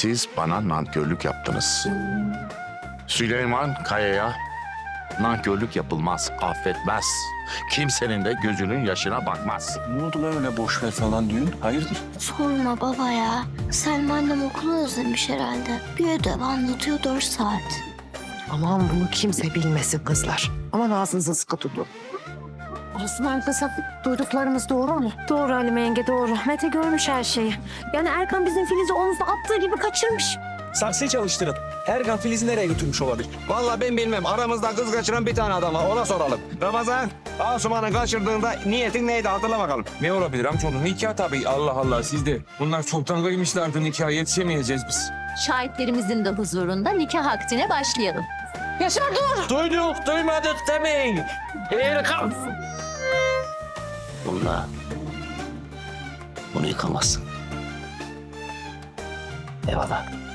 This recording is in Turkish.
Siz bana nankörlük yaptınız. Süleyman Kaya'ya nankörlük yapılmaz, affetmez. Kimsenin de gözünün yaşına bakmaz. Ne oldu lan öyle boş ver falan diyorsun? Hayırdır? Sorma baba ya. Selma annem okulu özlemiş herhalde. Bir ödev anlatıyor dört saat. Aman bunu kimse bilmesin kızlar. Aman ağzınızı sıkı tutun. Osman kızım duyduklarımız doğru mu? Doğru Halime yenge doğru. Mete görmüş her şeyi. Yani Erkan bizim Filiz'i omuzuna attığı gibi kaçırmış. Saksıyı çalıştırın. Erkan Filiz'i nereye götürmüş olabilir? Vallahi ben bilmem. Aramızda kız kaçıran bir tane adam var. Ona soralım. Ramazan, Asuman'ı kaçırdığında niyetin neydi hatırla bakalım. Ne olabilir amcaoğlu? Nikah tabii. Allah Allah siz de. Bunlar çoktan kıymışlardı nikaha yetişemeyeceğiz biz. Şahitlerimizin de huzurunda nikah akdine başlayalım. Duyduk, duymadık demeyin. Erkan. Bununla bunu yıkamazsın. Eyvallah.